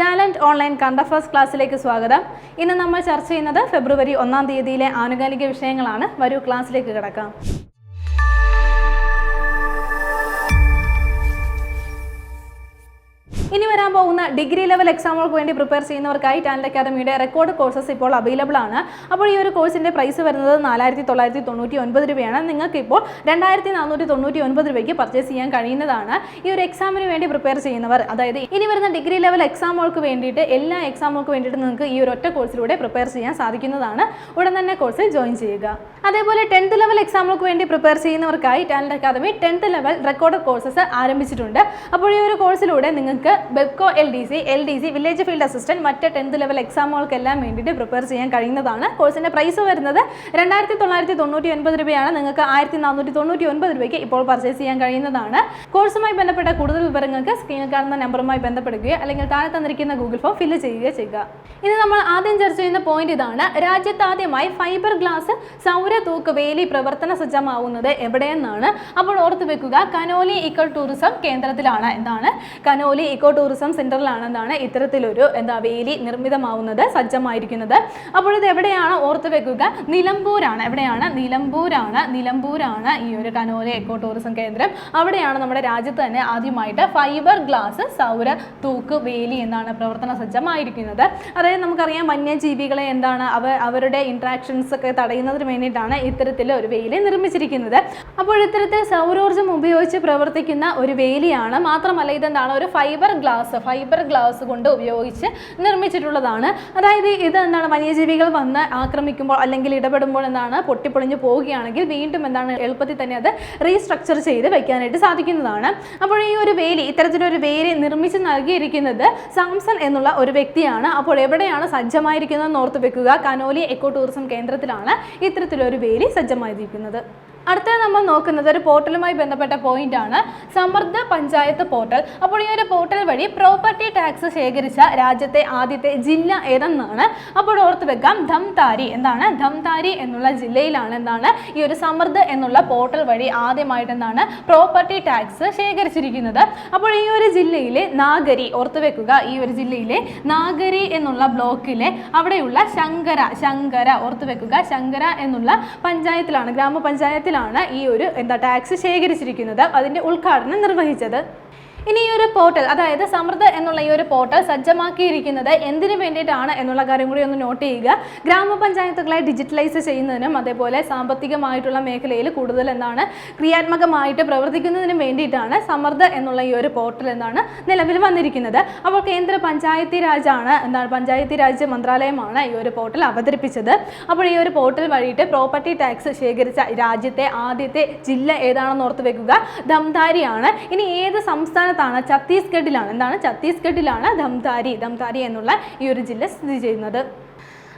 Talent online കണ്ട first ക്ലാസ്സിലേക്ക് സ്വാഗതം. ഇന്ന് നമ്മൾ ചർച്ച ചെയ്യുന്നത് ഫെബ്രുവരി ഒന്നാം തീയതിയിലെ ആനുകാലിക വിഷയങ്ങളാണ്. വരൂ ക്ലാസ്സിലേക്ക് കിടക്കാം. പോകുന്ന ഡിഗ്രി ലെവൽ എക്സാമുകൾക്ക് വേണ്ടി പ്രിപ്പയർ ചെയ്യുന്നവർക്കായി ടാലന്റ് അക്കാദമിയുടെ റെക്കോർഡ് കോഴ്സസ് ഇപ്പോൾ അവൈലബിൾ ആണ്. അപ്പോൾ ഈ ഒരു കോഴ്സിന്റെ പ്രൈസ് വരുന്നത് നാലായിരത്തി തൊള്ളായിരത്തി തൊണ്ണൂറ്റി ഒൻപത് രൂപയാണ്. നിങ്ങൾക്ക് ഇപ്പോൾ രണ്ടായിരത്തി നാനൂറ്റി തൊണ്ണൂറ്റി ഒൻപത് രൂപയ്ക്ക് പർച്ചേസ് ചെയ്യാൻ കഴിയുന്നതാണ് ഈ ഒരു എക്സാമിന് വേണ്ടി പ്രിപ്പയർ ചെയ്യുന്നവർ. അതായത് ഇനി വരുന്ന ഡിഗ്രി ലെവൽ എക്സാമുകൾക്ക് വേണ്ടിയിട്ട് എല്ലാ എക്സാമുകൾക്ക് വേണ്ടിയിട്ട് നിങ്ങൾക്ക് ഈ ഒരു ഒറ്റ കോഴ്സിലൂടെ പ്രിപ്പയർ ചെയ്യാൻ സാധിക്കുന്നതാണ്. ഉടൻ തന്നെ കോഴ്സിൽ ജോയിൻ ചെയ്യുക. അതേപോലെ ടെൻത്ത് ലെവൽ എക്സാമുകൾക്ക് വേണ്ടി prepare ചെയ്യുന്നവർക്കായി talent academy tenth level record courses ആരംഭിച്ചിട്ടുണ്ട്. അപ്പോൾ ഈ ഒരു കോഴ്സിലൂടെ നിങ്ങൾക്ക് Bevco L D C L D C village field assistant മറ്റ് ടെൻത്ത് ലെവൽ എക്സാമുകൾക്കെല്ലാം വേണ്ടിയിട്ട് പ്രിപ്പയർ ചെയ്യാൻ കഴിയുന്നതാണ്. കോഴ്സിന്റെ പ്രൈസ് വരുന്നത് രണ്ടായിരത്തി തൊള്ളായിരത്തി തൊണ്ണൂറ്റി ഒൻപത് രൂപയാണ്. നിങ്ങൾക്ക് ആയിരത്തി നാനൂറ്റി തൊണ്ണൂറ്റി ഒൻപത് രൂപയ്ക്ക് ഇപ്പോൾ പർച്ചേസ് ചെയ്യാൻ കഴിയുന്നതാണ്. കോഴ്സുമായി ബന്ധപ്പെട്ട കൂടുതൽ വിവരങ്ങൾക്ക് സ്ക്രീനിൽ കാണുന്ന നമ്പറുമായി ബന്ധപ്പെടുകയോ അല്ലെങ്കിൽ താഴെ തന്നിരിക്കുന്ന ഗൂഗിൾ ഫോം ഫില്ല് ചെയ്യുകയോ ചെയ്യുക. ഇനി നമ്മൾ ആദ്യം ചർച്ച ചെയ്യുന്ന പോയിന്റ് ഇതാണ്. രാജ്യത്ത് ആദ്യമായി ഫൈബർ ഗ്ലാസ് സൗര തൂക്ക് വേലി പ്രവർത്തന സജ്ജമാവുന്നത് എവിടെയെന്നാണ് അപ്പോൾ ഓർത്ത് വെക്കുക. കനോലി ഇക്കോ ടൂറിസം കേന്ദ്രത്തിലാണ്. എന്താണ്? കനോലി ഇക്കോ ടൂറിസം സെന്ററിലാണ് എന്താണ്? ഇത്തരത്തിലൊരു എന്താ വേലി നിർമ്മിതമാവുന്നത് സജ്ജമായിരിക്കുന്നത്. അപ്പോൾ ഇത് എവിടെയാണ്? ഓർത്ത് വെക്കുക. നിലമ്പൂരാണ്. എവിടെയാണ്? നിലമ്പൂരാണ്. നിലമ്പൂരാണ് ഈ ഒരു കനോലി ഇക്കോ ടൂറിസം കേന്ദ്രം. അവിടെയാണ് നമ്മുടെ രാജ്യത്ത് തന്നെ ആദ്യമായിട്ട് ഫൈബർ ഗ്ലാസ് സൗര തൂക്ക് വേലി എന്നാണ് പ്രവർത്തന സജ്ജമായിരിക്കുന്നത്. അതായത് നമുക്കറിയാം വന്യജീവികളെ എന്താണ് അവ അവരുടെ ഇൻട്രാക്ഷൻസ് ഒക്കെ തടയുന്നതിന് വേണ്ടിയിട്ടാണ് ഇത്തരത്തിൽ ഒരു വേലി നിർമ്മിച്ചിരിക്കുന്നത്. അപ്പോൾ ഇത്തരത്തിൽ സൗരോർജം ഉപയോഗിച്ച് പ്രവർത്തിക്കുന്ന ഒരു വേലിയാണ് മാത്രമല്ല ഇതെന്താണ്? ഒരു ഫൈബർ ഗ്ലാസ് ഫൈബർ ഗ്ലാസ് കൊണ്ട് ഉപയോഗിച്ച് നിർമ്മിച്ചിട്ടുള്ളതാണ്. അതായത് ഇത് എന്താണ് വന്യജീവികൾ വന്ന് ആക്രമിക്കുമ്പോൾ അല്ലെങ്കിൽ ഇടപെടുമ്പോൾ എന്താണ്? പൊട്ടിപ്പൊളിഞ്ഞ് പോവുകയാണെങ്കിൽ വീണ്ടും എന്താണ്? എളുപ്പത്തിൽ തന്നെ അത് റീസ്ട്രക്ചർ ചെയ്ത് വയ്ക്കാനായിട്ട് സാധിക്കുന്നതാണ്. അപ്പോൾ ഈ ഒരു വേലി ഇത്തരത്തിലൊരു വേലി നിർമ്മിച്ച് നൽകിയിരിക്കുന്നത് സാംസൺ എന്നുള്ള ഒരു വ്യക്തിയാണ്. അപ്പോൾ എവിടെയാണ് സജ്ജമായിരിക്കുന്നത് ഓർത്ത് വെക്കുക. കനോലി എക്കോ ടൂറിസം കേന്ദ്രത്തിലാണ് ഇത്തരത്തിലൊരു വേലി സജ്ജമായിരിക്കുന്നത്. അടുത്തത് നമ്മൾ നോക്കുന്നത് ഒരു പോർട്ടലുമായി ബന്ധപ്പെട്ട പോയിന്റ് ആണ്. സമൃദ്ധ പഞ്ചായത്ത് പോർട്ടൽ. അപ്പോൾ ഈ ഒരു പോർട്ടൽ വഴി പ്രോപ്പർട്ടി ടാക്സ് ശേഖരിച്ച രാജ്യത്തെ ആദ്യത്തെ ജില്ല ഏതെന്നാണ്? അപ്പോൾ ഓർത്ത് വെക്കാം. ധംതാരി. എന്താണ്? ധംതാരി എന്നുള്ള ജില്ലയിലാണ് എന്താണ്? ഈ ഒരു സമൃദ്ധ എന്നുള്ള പോർട്ടൽ വഴി ആദ്യമായിട്ട് എന്താണ്? പ്രോപ്പർട്ടി ടാക്സ് ശേഖരിച്ചിരിക്കുന്നത്. അപ്പോൾ ഈ ഒരു ജില്ലയിലെ നാഗരി ഓർത്ത് വെക്കുക ഈ ഒരു ജില്ലയിലെ നാഗരി എന്നുള്ള ബ്ലോക്കിലെ അവിടെയുള്ള ശങ്കര ശങ്കര ഓർത്ത് വെക്കുക ശങ്കര എന്നുള്ള പഞ്ചായത്തിലാണ് ഗ്രാമപഞ്ചായത്തിലാണ് ഈ ഒരു എന്താ ടാക്സ് ശേഖരിച്ചിരിക്കുന്നത്. അതിന്റെ ഉദ്ഘാടനം നിർവഹിച്ചത് ഇനി ഈ ഒരു പോർട്ടൽ അതായത് സമൃദ്ധ എന്നുള്ള ഈ ഒരു പോർട്ടൽ സജ്ജമാക്കിയിരിക്കുന്നത് എന്തിനു വേണ്ടിയിട്ടാണ് എന്നുള്ള കാര്യം കൂടി ഒന്ന് നോട്ട് ചെയ്യുക. ഗ്രാമപഞ്ചായത്തുകളെ ഡിജിറ്റലൈസ് ചെയ്യുന്നതിനും അതേപോലെ സാമ്പത്തികമായിട്ടുള്ള മേഖലയിൽ കൂടുതൽ എന്താണ് ക്രിയാത്മകമായിട്ട് പ്രവർത്തിക്കുന്നതിനും വേണ്ടിയിട്ടാണ് സമൃദ്ധ എന്നുള്ള ഈ ഒരു പോർട്ടൽ എന്താണ് നിലവിൽ വന്നിരിക്കുന്നത്. അപ്പോൾ കേന്ദ്ര പഞ്ചായത്തി രാജാണ് എന്താണ് പഞ്ചായത്തി രാജ് മന്ത്രാലയമാണ് ഈ ഒരു പോർട്ടൽ അവതരിപ്പിച്ചത്. അപ്പോൾ ഈ ഒരു പോർട്ടൽ വഴിയിട്ട് പ്രോപ്പർട്ടി ടാക്സ് ശേഖരിച്ച രാജ്യത്തെ ആദ്യത്തെ ജില്ല ഏതാണെന്ന് ഓർത്ത് വെക്കുക. ദംതാരിയാണ്. ഇനി ഏത് സംസ്ഥാനത്താണ് ഛത്തീസ്ഗഡിലാണ്. എന്താണ്? ഛത്തീസ്ഗഡിലാണ് ധംതാരി ധംതാരി എന്നുള്ള ഈ ഒരു ജില്ല സ്ഥിതി ചെയ്യുന്നത്.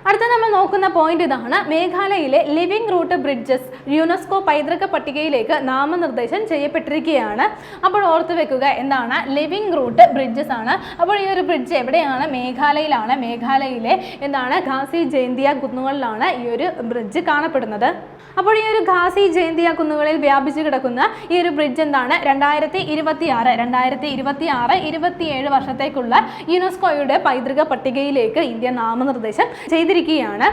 അടുത്ത നമ്മൾ നോക്കുന്ന പോയിന്റ് ഇതാണ് മേഘാലയയിലെ ലിവിംഗ് റൂട്ട് ബ്രിഡ്ജസ് യുനെസ്കോ പൈതൃക പട്ടികയിലേക്ക് നാമനിർദ്ദേശം ചെയ്യപ്പെട്ടിരിക്കുകയാണ്. അപ്പോൾ ഓർത്ത് വെക്കുക എന്താണ്? ലിവിംഗ് റൂട്ട് ബ്രിഡ്ജസ് ആണ്. അപ്പോൾ ഈ ഒരു ബ്രിഡ്ജ് എവിടെയാണ്? മേഘാലയയിലാണ്. മേഘാലയയിലെ എന്താണ്? ഖാസി ജയന്തിയ കുന്നുകളിലാണ് ഈ ഒരു ബ്രിഡ്ജ് കാണപ്പെടുന്നത്. അപ്പോൾ ഈ ഒരു ഖാസി ജയന്തിയ കുന്നുകളിൽ വ്യാപിച്ചു കിടക്കുന്ന ഈ ഒരു ബ്രിഡ്ജ് എന്താണ്? രണ്ടായിരത്തി ഇരുപത്തി ആറ് രണ്ടായിരത്തി ഇരുപത്തി ആറ് ഇരുപത്തിയേഴ് വർഷത്തേക്കുള്ള യുനെസ്കോയുടെ പൈതൃക പട്ടികയിലേക്ക് ഇന്ത്യ നാമനിർദ്ദേശം ചെയ്തിരിക്കുകയാണ്.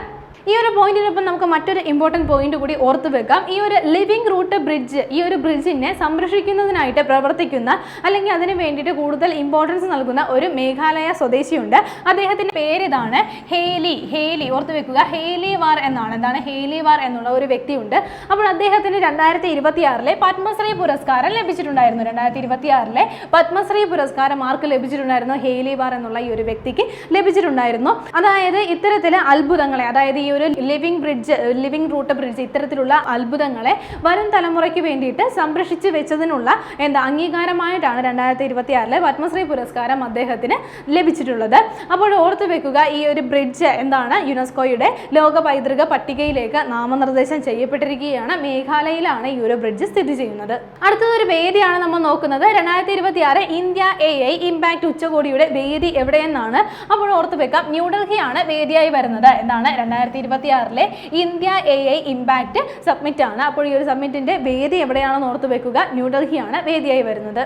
ഈ ഒരു പോയിന്റിനൊപ്പം നമുക്ക് മറ്റൊരു ഇമ്പോർട്ടന്റ് പോയിന്റ് കൂടി ഓർത്ത് വെക്കാം. ഈ ഒരു ലിവിംഗ് റൂട്ട് ബ്രിഡ്ജ് ഈ ഒരു ബ്രിഡ്ജിനെ സംരക്ഷിക്കുന്നതിനായിട്ട് പ്രവർത്തിക്കുന്ന അല്ലെങ്കിൽ അതിന് വേണ്ടിയിട്ട് കൂടുതൽ ഇമ്പോർട്ടൻസ് നൽകുന്ന ഒരു മേഘാലയ സ്വദേശിയുണ്ട്. അദ്ദേഹത്തിന്റെ ഇതാണ് ഹേലി. ഹേലി ഓർത്ത് വെക്കുക. ഹേലി വാർ എന്നാണ്. എന്താണ്? ഹേലി വാർ എന്നുള്ള ഒരു വ്യക്തിയുണ്ട്. അപ്പോൾ അദ്ദേഹത്തിന് രണ്ടായിരത്തി ഇരുപത്തി ആറിലെ പത്മശ്രീ പുരസ്കാരം ലഭിച്ചിട്ടുണ്ടായിരുന്നു. രണ്ടായിരത്തി ഇരുപത്തി ആറിലെ പത്മശ്രീ പുരസ്കാരം മാർക്ക് ലഭിച്ചിട്ടുണ്ടായിരുന്നു? ഹേലി വാർ എന്നുള്ള ഈ ഒരു വ്യക്തിക്ക് ലഭിച്ചിട്ടുണ്ടായിരുന്നു. അതായത് ഇത്തരത്തിലെ അത്ഭുതങ്ങളെ അതായത് ഒരു living bridge living root bridge ഇത്തരത്തിലുള്ള അത്ഭുതങ്ങളെ വരും തലമുറയ്ക്ക് വേണ്ടിയിട്ട് സംരക്ഷിച്ച് വെച്ചതിനുള്ള എന്താ അംഗീകാരമായിട്ടാണ് രണ്ടായിരത്തി ഇരുപത്തി ആറിലെ പത്മശ്രീ പുരസ്കാരം അദ്ദേഹത്തിന് ലഭിച്ചിട്ടുള്ളത്. അപ്പോൾ ഓർത്തു വെക്കുക ഈ ഒരു ബ്രിഡ്ജ് എന്താണ്? യുനെസ്കോയുടെ ലോക പൈതൃക പട്ടികയിലേക്ക് നാമനിർദ്ദേശം ചെയ്യപ്പെട്ടിരിക്കുകയാണ്. മേഘാലയയിലാണ് ഈ ഒരു ബ്രിഡ്ജ് സ്ഥിതി ചെയ്യുന്നത്. അടുത്തതൊരു വേദിയാണ് നമ്മൾ നോക്കുന്നത്. രണ്ടായിരത്തി ഇരുപത്തി ആറ് ഇന്ത്യ എ ഐ ഇമ്പാക്ട് ഉച്ചകോടിയുടെ വേദി എവിടെയെന്നാണ്. അപ്പോൾ ഓർത്തു വെക്കാം ന്യൂഡൽഹിയാണ് വേദിയായി വരുന്നത്. എന്താണ്? രണ്ടായിരത്തി ഇരുപത്തി ആറിലെ India A I impact summit ആണ്. അപ്പോൾ ഈ ഒരു സബ്മിറ്റിന്റെ വേദി എവിടെയാണെന്ന് ഓർത്ത് വെക്കുക. ന്യൂഡൽഹിയാണ് വേദിയായി വരുന്നത്.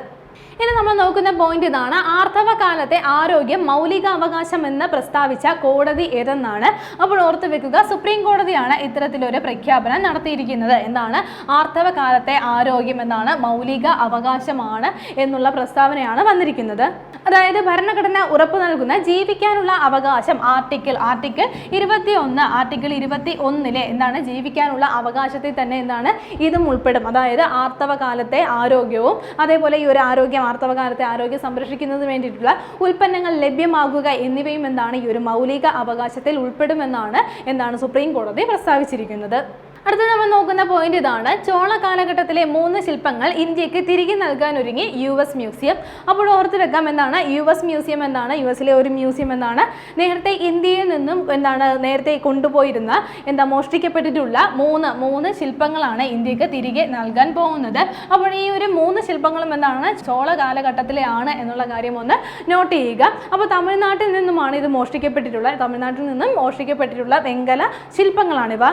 ഇനി നമ്മൾ നോക്കുന്ന പോയിന്റ് ഇതാണ്. ആർത്തവ കാലത്തെ ആരോഗ്യം മൗലിക അവകാശം എന്ന് പ്രസ്താവിച്ച കോടതി ഏതെന്നാണ്? അപ്പോൾ ഓർത്ത് വെക്കുക സുപ്രീം കോടതിയാണ് ഇത്തരത്തിലൊരു പ്രഖ്യാപനം നടത്തിയിരിക്കുന്നത്. എന്താണ്? ആർത്തവ കാലത്തെ ആരോഗ്യം എന്നാണ് മൗലിക അവകാശമാണ് എന്നുള്ള പ്രസ്താവനയാണ് വന്നിരിക്കുന്നത്. അതായത് ഭരണഘടന ഉറപ്പു നൽകുന്ന ജീവിക്കാനുള്ള അവകാശം ആർട്ടിക്കിൾ ആർട്ടിക്കിൾ ഇരുപത്തി ഒന്ന് ആർട്ടിക്കിൾ ഇരുപത്തി ഒന്നിലെ എന്താണ് ജീവിക്കാനുള്ള അവകാശത്തിൽ തന്നെ എന്താണ് ഇതും ഉൾപ്പെടും. അതായത് ആർത്തവകാലത്തെ ആരോഗ്യവും അതേപോലെ ഈ ഒരു ആരോഗ്യം ആർത്തവകാലത്തെ ആരോഗ്യം സംരക്ഷിക്കുന്നതിന് വേണ്ടിയിട്ടുള്ള ഉൽപ്പന്നങ്ങൾ ലഭ്യമാകുക എന്നിവയും എന്താണ് ഈ ഒരു മൗലിക അവകാശത്തിൽ ഉൾപ്പെടുമെന്നാണ് എന്താണ് സുപ്രീം കോടതി പ്രസ്താവിച്ചിരിക്കുന്നത്. അടുത്ത നമ്മൾ നോക്കുന്ന പോയിന്റ് ഇതാണ്. ചോള കാലഘട്ടത്തിലെ മൂന്ന് ശില്പങ്ങൾ ഇന്ത്യയ്ക്ക് തിരികെ നൽകാൻ ഒരുങ്ങി യു എസ് മ്യൂസിയം അപ്പോൾ ഓർത്ത് വെക്കാം എന്താണ് യു എസ് മ്യൂസിയം എന്താണ്? യു എസിലെ ഒരു മ്യൂസിയം എന്നാണ് നേരത്തെ ഇന്ത്യയിൽ നിന്നും എന്താണ് നേരത്തെ കൊണ്ടുപോയിരുന്ന എന്താ മോഷ്ടിക്കപ്പെട്ടിട്ടുള്ള മൂന്ന് മൂന്ന് ശില്പങ്ങളാണ് ഇന്ത്യയ്ക്ക് തിരികെ നൽകാൻ പോകുന്നത്. അപ്പോൾ ഈ ഒരു മൂന്ന് ശില്പങ്ങളും എന്താണ്? ചോള കാലഘട്ടത്തിലെ ആണ് എന്നുള്ള കാര്യം ഒന്ന് നോട്ട് ചെയ്യുക. അപ്പോൾ തമിഴ്നാട്ടിൽ നിന്നുമാണ് ഇത് മോഷ്ടിക്കപ്പെട്ടിട്ടുള്ള തമിഴ്നാട്ടിൽ നിന്നും മോഷ്ടിക്കപ്പെട്ടിട്ടുള്ള വെങ്കല ശില്പങ്ങളാണിവ.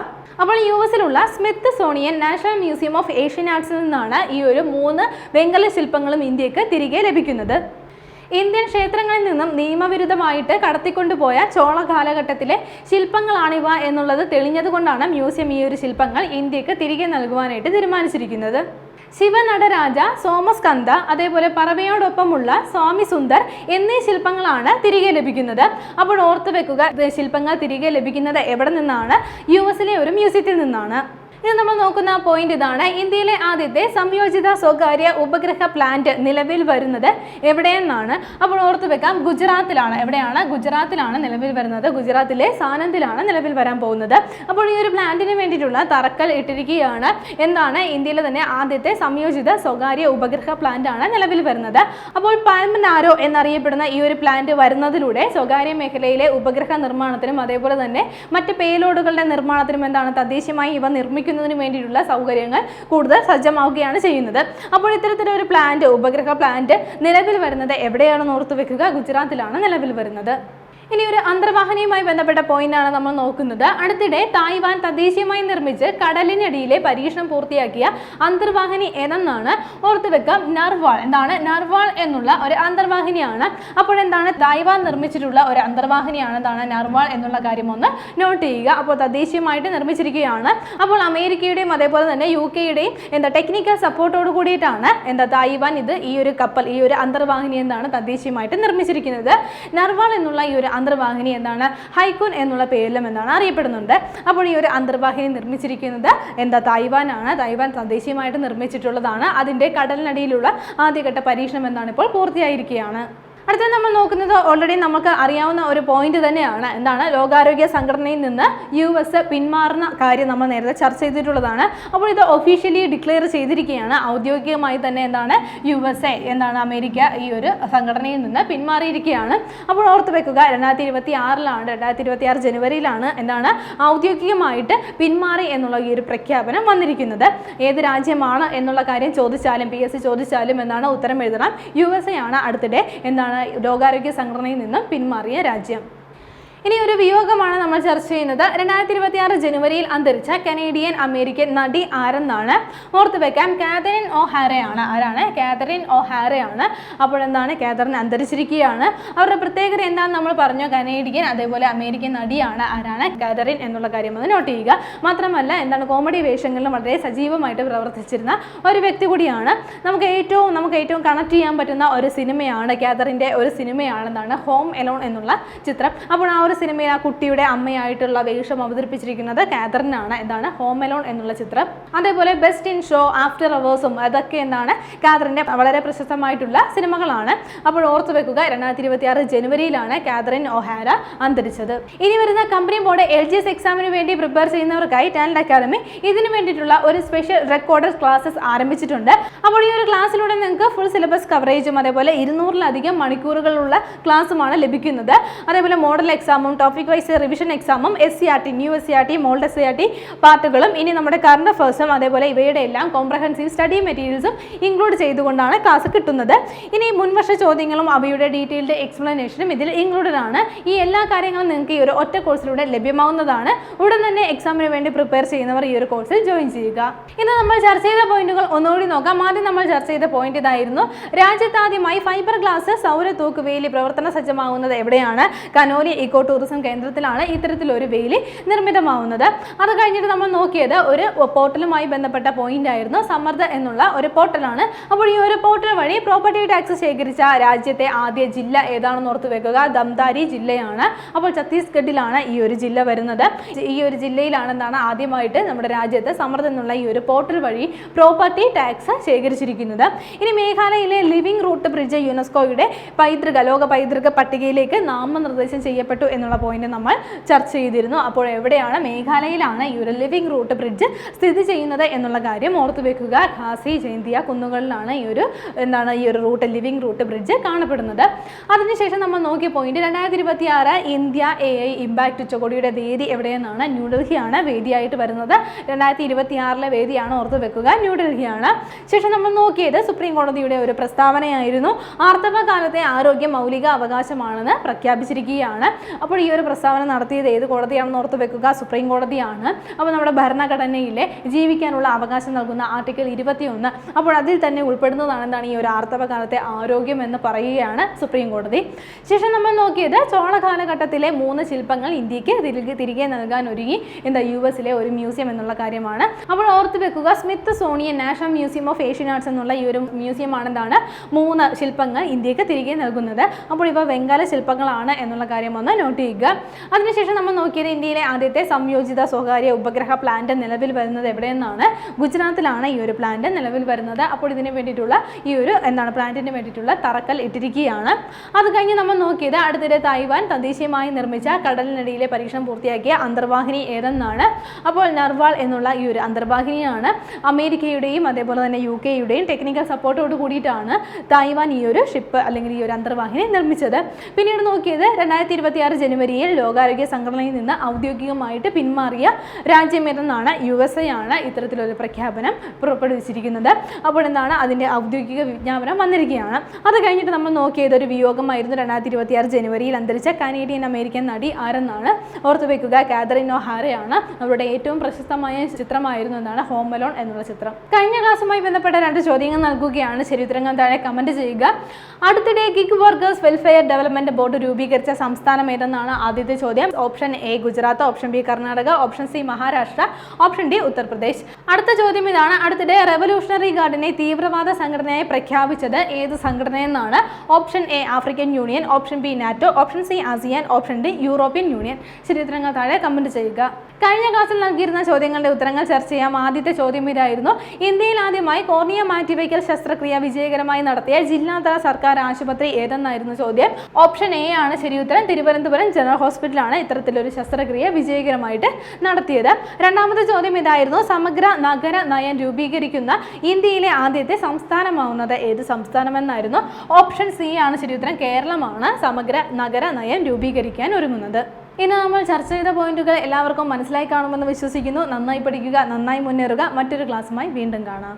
അപ്പോൾ U എസിലുള്ള Smithsonian National Museum of Asian ആർട്സിൽ നിന്നാണ് ഈ ഒരു മൂന്ന് വെങ്കല ശില്പങ്ങളും ഇന്ത്യയ്ക്ക് തിരികെ ലഭിക്കുന്നത്. ഇന്ത്യൻ ക്ഷേത്രങ്ങളിൽ നിന്നും നിയമവിരുദ്ധമായിട്ട് കടത്തിക്കൊണ്ടുപോയ ചോള കാലഘട്ടത്തിലെ ശില്പങ്ങളാണിവ എന്നുള്ളത് തെളിഞ്ഞതുകൊണ്ടാണ് മ്യൂസിയം ഈ ഒരു ശില്പങ്ങൾ ഇന്ത്യയ്ക്ക് തിരികെ നൽകുവാനായിട്ട് തീരുമാനിച്ചിരിക്കുന്നത്. ശിവനടരാജ സോമസ്കന്ധ അതേപോലെ പറവയോടൊപ്പമുള്ള സ്വാമി സുന്ദർ എന്നീ ശില്പങ്ങളാണ് തിരികെ ലഭിക്കുന്നത്. അപ്പോൾ ഓർത്തു വെക്കുക ശില്പങ്ങൾ തിരികെ ലഭിക്കുന്നത് എവിടെ നിന്നാണ്? യു എസിലെ ഒരു മ്യൂസിയത്തിൽ നിന്നാണ്. ഇനി നമ്മൾ നോക്കുന്ന പോയിന്റ് ഇതാണ്. ഇന്ത്യയിലെ ആദ്യത്തെ സംയോജിത സ്വകാര്യ ഉപഗ്രഹ പ്ലാന്റ് നിലവിൽ വരുന്നത് എവിടെയെന്നാണ്. അപ്പോൾ ഓർത്തു വെക്കാം ഗുജറാത്തിലാണ്. എവിടെയാണ്? ഗുജറാത്തിലാണ് നിലവിൽ വരുന്നത്. ഗുജറാത്തിലെ സാനന്ദിലാണ് നിലവിൽ വരാൻ പോകുന്നത്. അപ്പോൾ ഈ ഒരു പ്ലാന്റിന് വേണ്ടിയിട്ടുള്ള തറക്കൽ ഇട്ടിരിക്കുകയാണ്. എന്താണ്? ഇന്ത്യയിലെ തന്നെ ആദ്യത്തെ സംയോജിത സ്വകാര്യ ഉപഗ്രഹ പ്ലാന്റ് ആണ് നിലവിൽ വരുന്നത്. അപ്പോൾ പാൽമനാരോ എന്നറിയപ്പെടുന്ന ഈ ഒരു പ്ലാന്റ് വരുന്നതിലൂടെ സ്വകാര്യ മേഖലയിലെ ഉപഗ്രഹ നിർമ്മാണത്തിനും അതേപോലെ തന്നെ മറ്റ് പേലോഡുകളുടെ നിർമ്മാണത്തിനും എന്താണ് തദ്ദേശീയമായി ഇവ നിർമ്മിക്കുന്നതിന് വേണ്ടിയിട്ടുള്ള സൗകര്യങ്ങൾ കൂടുതൽ സജ്ജമാവുകയാണ് ചെയ്യുന്നത്. അപ്പോൾ ഇത്തരത്തിലൊരു പ്ലാന്റ് ഉപഗ്രഹ പ്ലാന്റ് നിലവിൽ വരുന്നത് എവിടെയാണെന്ന് ഓർത്തു വെക്കുക. ഗുജറാത്തിലാണ് നിലവിൽ വരുന്നത്. ഇനി ഒരു അന്തർവാഹിനിയുമായി ബന്ധപ്പെട്ട പോയിന്റാണ് നമ്മൾ നോക്കുന്നത്. അടുത്തിടെ തായ്വാൻ തദ്ദേശീയമായി നിർമ്മിച്ച് കടലിനടിയിലെ പരീക്ഷണം പൂർത്തിയാക്കിയ അന്തർവാഹിനി ഏതെന്നാണ് ഓർത്തു വെക്കാം. നർവാൾ. എന്താണ്? നർവാൾ എന്നുള്ള ഒരു അന്തർവാഹിനിയാണ്. അപ്പോൾ എന്താണ്? തായ്വാൻ നിർമ്മിച്ചിട്ടുള്ള ഒരു അന്തർവാഹിനിയാണ്. എന്താണ്? നർവാൾ എന്നുള്ള കാര്യം ഒന്ന് നോട്ട് ചെയ്യുക. അപ്പോൾ തദ്ദേശീയമായിട്ട് നിർമ്മിച്ചിരിക്കുകയാണ്. അപ്പോൾ അമേരിക്കയുടെയും അതേപോലെ തന്നെ യു കെയുടെയും എന്താ ടെക്നിക്കൽ സപ്പോർട്ടോട് കൂടിയിട്ടാണ് എന്താ തായ്വാൻ ഇത് ഈ ഒരു കപ്പൽ ഈ ഒരു അന്തർവാഹിനി എന്താണ് തദ്ദേശീയമായിട്ട് നിർമ്മിച്ചിരിക്കുന്നത്. നർവാൾ എന്നുള്ള ഈ ഒരു അന്തർവാഹിനി എന്നാണ് ഹൈക്കുൻ എന്നുള്ള പേരിലും എന്നാണ് അറിയപ്പെടുന്നുണ്ട്. അപ്പോൾ ഈ ഒരു അന്തർവാഹിനി നിർമ്മിച്ചിരിക്കുന്നത് എന്താ തായ്വാനാണ് തായ്വാൻ തദ്ദേശീയമായിട്ട് നിർമ്മിച്ചിട്ടുള്ളതാണ്. അതിന്റെ കടലിനടിയിലുള്ള ആദ്യഘട്ട പരീക്ഷണം എന്താണ് ഇപ്പോൾ പൂർത്തിയായിരിക്കുകയാണ്. അടുത്ത നമ്മൾ നോക്കുന്നത് ഓൾറെഡി നമുക്ക് അറിയാവുന്ന ഒരു പോയിന്റ് തന്നെയാണ്. എന്താണ്? ലോകാരോഗ്യ സംഘടനയിൽ നിന്ന് യു എസ് പിന്മാറുന്ന കാര്യം നമ്മൾ നേരത്തെ ചർച്ച ചെയ്തിട്ടുള്ളതാണ്. അപ്പോൾ ഇത് ഒഫീഷ്യലി ഡിക്ലെയർ ചെയ്തിരിക്കുകയാണ്. ഔദ്യോഗികമായി തന്നെ എന്താണ്? യു എസ് എ എന്താണ് അമേരിക്ക ഈ ഒരു സംഘടനയിൽ നിന്ന് പിന്മാറിയിരിക്കുകയാണ്. അപ്പോൾ ഓർത്ത് വെക്കുക രണ്ടായിരത്തി ഇരുപത്തി ആറിലാണ് രണ്ടായിരത്തി ഇരുപത്തി ആറ് ജനുവരിയിലാണ് എന്താണ്? ഔദ്യോഗികമായിട്ട് പിന്മാറി എന്നുള്ള ഈ ഒരു പ്രഖ്യാപനം വന്നിരിക്കുന്നത്. ഏത് രാജ്യമാണ് എന്നുള്ള കാര്യം ചോദിച്ചാലും പി എസ് സി ചോദിച്ചാലും എന്താണ്? ഉത്തരം എഴുതണം. യു എസ് എ ആണ് അടുത്തിടെ എന്താണ് ലോകാരോഗ്യ സംഘടനയിൽ നിന്നും പിന്മാറിയ രാജ്യം. ഇനി ഒരു വിയോഗമാണ് നമ്മൾ ചർച്ച ചെയ്യുന്നത്. രണ്ടായിരത്തി ഇരുപത്തി ആറ് ജനുവരിയിൽ അന്തരിച്ച കനേഡിയൻ അമേരിക്കൻ നടി ആരെന്നാണ് ഓർത്ത് വെക്കാം കാതറിൻ ഒ ഹാരയാണ് ആരാണ്? കാതറിൻ ഒ ഹാരയാണ് അപ്പോൾ എന്താണ്? കാതറിൻ അന്തരിച്ചിരിക്കുകയാണ്. അവരുടെ പ്രത്യേകത എന്താണെന്ന് നമ്മൾ പറഞ്ഞു. കനേഡിയൻ അതേപോലെ അമേരിക്കൻ നടിയാണ്. ആരാണ്? കാതറിൻ എന്നുള്ള കാര്യം ഒന്ന് നോട്ട് ചെയ്യുക. മാത്രമല്ല എന്താണ്? കോമഡി വേഷങ്ങളിലും വളരെ സജീവമായിട്ട് പ്രവർത്തിച്ചിരുന്ന ഒരു വ്യക്തി കൂടിയാണ്. നമുക്ക് ഏറ്റവും നമുക്ക് ഏറ്റവും കണക്ട് ചെയ്യാൻ പറ്റുന്ന ഒരു സിനിമയാണ് കാതറിന്റെ ഒരു സിനിമയാണെന്നാണ് ഹോം എലോൺ എന്നുള്ള ചിത്രം. അപ്പോൾ ആ ഒരു സിനിമയിൽ ആ കുട്ടിയുടെ അമ്മയായിട്ടുള്ള വേഷം അവതരിപ്പിച്ചിരിക്കുന്നത് കാതറിനാണ്. എന്താണ് ഹോം എന്നുള്ള ചിത്രം. അതേപോലെ ബെസ്റ്റ് ഇൻ ഷോ ആഫ്റ്റർ അവേഴ്സും അതൊക്കെ എന്താണ് കാതറിന്റെ വളരെ പ്രശസ്തമായിട്ടുള്ള സിനിമകളാണ്. അപ്പോൾ ഓർത്തു വെക്കുക രണ്ടായിരത്തി ഇരുപത്തി ആറ് ജനുവരിയിലാണ് കാതറിൻ ഒഹാര അന്തരിച്ചത്. ഇനി വരുന്ന company board L G S എക്സാമിന് വേണ്ടി പ്രിപ്പയർ ചെയ്യുന്നവർക്കായി ടാലന്റ് അക്കാദമി ഇതിന് വേണ്ടിയിട്ടുള്ള ഒരു സ്പെഷ്യൽ റെക്കോർഡഡ് ക്ലാസ്സസ് ആരംഭിച്ചിട്ടുണ്ട്. അപ്പോൾ ഈ ഒരു ക്ലാസ്സിലൂടെ നിങ്ങൾക്ക് ഫുൾ സിലബസ് കവറേജും അതേപോലെ ഇരുന്നൂറിലധികം മണിക്കൂറുകളുള്ള ക്ലാസ്സുമാണ് ലഭിക്കുന്നത്. അതേപോലെ മോഡൽ എക്സാം എക്സാമും ടോപ്പിക് വൈസ് റിവിഷൻ എക്സാമും S C R T new S C R T old S C R T പാർട്ടുകളും ഇനി നമ്മുടെ കറണ്ട് അഫേഴ്സും അതേപോലെ ഇവയുടെ എല്ലാം കോംപ്രഹെൻസീവ് സ്റ്റഡി മെറ്റീരിയൽസും ഇൻക്ലൂഡ് ചെയ്തുകൊണ്ടാണ് ക്ലാസ് കിട്ടുന്നത്. ഇനി മുൻവർഷ ചോദ്യങ്ങളും അവയുടെ ഡീറ്റെയിൽഡ് എക്സ്പ്ലനേഷനും ഇതിൽ ഇൻക്ലൂഡഡ് ആണ്. ഈ എല്ലാ കാര്യങ്ങളും നിങ്ങൾക്ക് ഈ ഒരു ഒറ്റ കോഴ്സിലൂടെ ലഭ്യമാവുന്നതാണ്. ഉടൻ തന്നെ എക്സാമിന് വേണ്ടി പ്രിപ്പയർ ചെയ്യുന്നവർ ഈ ഒരു കോഴ്സിൽ ജോയിൻ ചെയ്യുക. ഇന്ന് നമ്മൾ ചർച്ച ചെയ്ത പോയിന്റുകൾ ഒന്നുകൂടി നോക്കാം. ആദ്യം നമ്മൾ ചർച്ച ചെയ്ത പോയിന്റ് ഇതായിരുന്നു. രാജ്യത്താദ്യമായി ഫൈബർ ഗ്ലാസ് സൗര തൂക്കുവേലി പ്രവർത്തന സജ്ജമാകുന്നത് എവിടെയാണ്? കനോലി ഇക്കോ ടൂറിസം കേന്ദ്രത്തിലാണ് ഇത്തരത്തിലൊരു വേലി നിർമ്മിതമാവുന്നത്. അത് കഴിഞ്ഞിട്ട് നമ്മൾ നോക്കിയത് ഒരു പോർട്ടലുമായി ബന്ധപ്പെട്ട പോയിന്റ് ആയിരുന്നു. സമ്മർദ്ദ എന്നുള്ള ഒരു പോർട്ടലാണ്. അപ്പോൾ ഈ ഒരു പോർട്ടൽ വഴി പ്രോപ്പർട്ടി ടാക്സ് ശേഖരിച്ച രാജ്യത്തെ ആദ്യ ജില്ല ഏതാണെന്ന് ഓർത്ത് വെക്കുക. ദംതാരി ജില്ലയാണ്. അപ്പോൾ ഛത്തീസ്ഗഡിലാണ് ഈ ഒരു ജില്ല വരുന്നത്. ഈ ഒരു ജില്ലയിലാണ് എന്താണ് ആദ്യമായിട്ട് നമ്മുടെ രാജ്യത്ത് സമ്മർദ്ദം എന്നുള്ള ഈ ഒരു പോർട്ടൽ വഴി പ്രോപ്പർട്ടി ടാക്സ് ശേഖരിച്ചിരിക്കുന്നത്. ഇനി മേഘാലയയിലെ ലിവിംഗ് റൂട്ട് ബ്രിഡ്ജ് യുനെസ്കോയുടെ പൈതൃക ലോക പൈതൃക പട്ടികയിലേക്ക് നാമനിർദ്ദേശം ചെയ്യപ്പെട്ടു എന്നുള്ള പോയിന്റ് നമ്മൾ ചർച്ച ചെയ്തിരുന്നു. അപ്പോൾ എവിടെയാണ്? മേഘാലയയിലാണ് ഈ ഒരു ലിവിംഗ് റൂട്ട് ബ്രിഡ്ജ് സ്ഥിതി ചെയ്യുന്നത് എന്നുള്ള കാര്യം ഓർത്തു വെക്കുക. ഖാസി ജയന്തിയ കുന്നുകളിലാണ് ഈ ഒരു എന്താണ് ഈ ഒരു റൂട്ട് ലിവിംഗ് റൂട്ട് ബ്രിഡ്ജ് കാണപ്പെടുന്നത്. അതിനുശേഷം നമ്മൾ നോക്കിയ പോയിന്റ് രണ്ടായിരത്തി ഇരുപത്തി ആറ് ഇന്ത്യ എ ഐ ഇമ്പാക്ട് ഉച്ചകോടിയുടെ വേദി എവിടെയെന്നാണ്? ന്യൂഡൽഹിയാണ് വേദിയായിട്ട് വരുന്നത്. രണ്ടായിരത്തി ഇരുപത്തി ആറിലെ വേദിയാണ് ഓർത്തു വെക്കുക. ന്യൂഡൽഹിയാണ് ശേഷം നമ്മൾ നോക്കിയത് സുപ്രീം കോടതിയുടെ ഒരു പ്രസ്താവനയായിരുന്നു. ആർത്തവകാലത്തെ ആരോഗ്യം മൗലിക അവകാശമാണെന്ന് പ്രഖ്യാപിച്ചിരിക്കുകയാണ്. അപ്പോൾ ഈ ഒരു പ്രസ്താവന നടത്തിയത് ഏത് കോടതിയാണെന്ന് ഓർത്ത് വെക്കുക. സുപ്രീം കോടതിയാണ്. അപ്പോൾ നമ്മുടെ ഭരണഘടനയിലെ ജീവിക്കാനുള്ള അവകാശം നൽകുന്ന ആർട്ടിക്കിൾ ഇരുപത്തിയൊന്ന്. അപ്പോൾ അതിൽ തന്നെ ഉൾപ്പെടുന്നതാണ് എന്താണ് ഈ ഒരു ആർത്തവ കാലത്തെ ആരോഗ്യം എന്ന് പറയുകയാണ് സുപ്രീം കോടതി. ശേഷം നമ്മൾ നോക്കിയത് ചോള കാലഘട്ടത്തിലെ മൂന്ന് ശില്പങ്ങൾ ഇന്ത്യയ്ക്ക് തിരികെ തിരികെ നൽകാൻ ഒരുങ്ങി. എന്താ യു എസിലെ ഒരു മ്യൂസിയം എന്നുള്ള കാര്യമാണ്. അപ്പോൾ ഓർത്ത് വെക്കുക Smithsonian National Museum of Asian Arts എന്നുള്ള ഈ ഒരു മ്യൂസിയം ആണെന്താണ് മൂന്ന് ശില്പങ്ങൾ ഇന്ത്യയ്ക്ക് തിരികെ നൽകുന്നത്. അപ്പോൾ ഇവ വെങ്കല ശില്പങ്ങളാണ് എന്നുള്ള കാര്യം ഒന്ന് നോട്ട് ചെയ്യുക അതിനുശേഷം നമ്മൾ നോക്കിയത് ഇന്ത്യയിലെ ആദ്യത്തെ സംയോജിത സ്വകാര്യ ഉപഗ്രഹ പ്ലാന്റ് നിലവിൽ വരുന്നത് എവിടെയെന്നാണ്. ഗുജറാത്തിലാണ് ഈ ഒരു പ്ലാന്റ് നിലവിൽ വരുന്നത്. അപ്പോൾ ഇതിന് വേണ്ടിയിട്ടുള്ള ഈ ഒരു എന്താണ് പ്ലാന്റിന് വേണ്ടിയിട്ടുള്ള തറക്കൽ ഇട്ടിരിക്കുകയാണ്. അത് കഴിഞ്ഞ് നമ്മൾ നോക്കിയത് അടുത്തിടെ തായ്വാൻ തദ്ദേശീയമായി നിർമ്മിച്ച കടലിനടിയിലെ പരീക്ഷണം പൂർത്തിയാക്കിയ അന്തർവാഹിനി ഏതെന്നാണ്. അപ്പോൾ നർവാൾ എന്നുള്ള ഈ ഒരു അന്തർവാഹിനിയാണ്. അമേരിക്കയുടെയും അതേപോലെ തന്നെ യു കെയുടെയും ടെക്നിക്കൽ സപ്പോർട്ടോട് കൂടിയിട്ടാണ് തായ്വാൻ ഈ ഒരു ഷിപ്പ് അല്ലെങ്കിൽ ഈ ഒരു അന്തർവാഹിനി നിർമ്മിച്ചത്. പിന്നീട് നോക്കിയത് രണ്ടായിരത്തി ഇരുപത്തി ആറ് ജനുവരിയിൽ ലോകാരോഗ്യ സംഘടനയിൽ നിന്ന് ഔദ്യോഗികമായിട്ട് പിന്മാറിയ രാജ്യമേതെന്നാണ് യു എസ് എ ആണ് ഇത്തരത്തിലൊരു പ്രഖ്യാപനം പുറപ്പെടുവിച്ചിരിക്കുന്നത്. അപ്പോൾ എന്താണ് അതിന്റെ ഔദ്യോഗിക വിജ്ഞാപനം വന്നിരിക്കുകയാണ്. അത് കഴിഞ്ഞിട്ട് നമ്മൾ നോക്കിയത് ഒരു വിയോഗമായിരുന്നു രണ്ടായിരത്തി ഇരുപത്തി ആറ് ജനുവരിയിൽ അന്തരിച്ച കനേഡിയൻ അമേരിക്കൻ നടി ആരെന്നാണ് ഓർത്തു വെക്കുക. കാതറിൻ ഒഹാരയാണ് അവരുടെ ഏറ്റവും പ്രശസ്തമായ ചിത്രമായിരുന്നു എന്നാണ് ഹോം അലോൺ എന്നുള്ള ചിത്രം. കഴിഞ്ഞ ക്ലാസ്സുമായി ബന്ധപ്പെട്ട രണ്ട് ചോദ്യങ്ങൾ നൽകുകയാണ്. ശരി താഴെ കമന്റ് ചെയ്യുക. അടുത്തിടെ gig workers welfare development board രൂപീകരിച്ച സംസ്ഥാനം ഏതെന്നാണ് ആദ്യത്തെ ചോദ്യം. Option A Gujarat option B Karnataka option C Maharashtra option D Uttar Pradesh അടുത്ത ചോദ്യം ഇതാണ്. അടുത്തിടെ റെവല്യൂഷണറി ഗാർഡിനെ തീവ്രവാദ സംഘടനയായി പ്രഖ്യാപിച്ചത് ഏത് സംഘടനയെന്നാണ്? Option A African Union option B NATO option C ASEAN option D European Union ചരിത്രങ്ങൾ താഴെ കമന്റ് ചെയ്യുക. കഴിഞ്ഞ ക്ലാസ്സിൽ നൽകിയിരുന്ന ചോദ്യങ്ങളുടെ ഉത്തരങ്ങൾ ചർച്ച ചെയ്യാം. ആദ്യത്തെ ചോദ്യം ഇതായിരുന്നു. ഇന്ത്യയിൽ ആദ്യമായി കോർണിയ മാറ്റിവയ്ക്കൽ ശസ്ത്രക്രിയ വിജയകരമായി നടത്തിയ ജില്ലാതല സർക്കാർ ആശുപത്രി ഏതെന്നായിരുന്നു ചോദ്യം. ഓപ്ഷൻ എ ആണ് ശരി ഉത്തരം തിരുവനന്തപുരം ജനറൽ ഹോസ്പിറ്റലാണ് ഇത്തരത്തിലൊരു ശസ്ത്രക്രിയ വിജയകരമായിട്ട് നടത്തിയത്. രണ്ടാമത്തെ ചോദ്യം ഇതായിരുന്നു സമഗ്ര നഗര നയം രൂപീകരിക്കുന്ന ഇന്ത്യയിലെ ആദ്യത്തെ സംസ്ഥാനമാവുന്നത് ഏത് സംസ്ഥാനമെന്നായിരുന്നു. ഓപ്ഷൻ സി ആണ് ശരി ഉത്തരം. കേരളമാണ് സമഗ്ര നഗര നയം രൂപീകരിക്കാൻ ഒരുങ്ങുന്നത്. ഇന്ന് നമ്മൾ ചർച്ച ചെയ്ത പോയിന്റുകൾ എല്ലാവർക്കും മനസ്സിലായി കാണുമെന്ന് വിശ്വസിക്കുന്നു. നന്നായി പഠിക്കുക നന്നായി മുന്നേറുക. മറ്റൊരു ക്ലാസ്സുമായി വീണ്ടും കാണാം.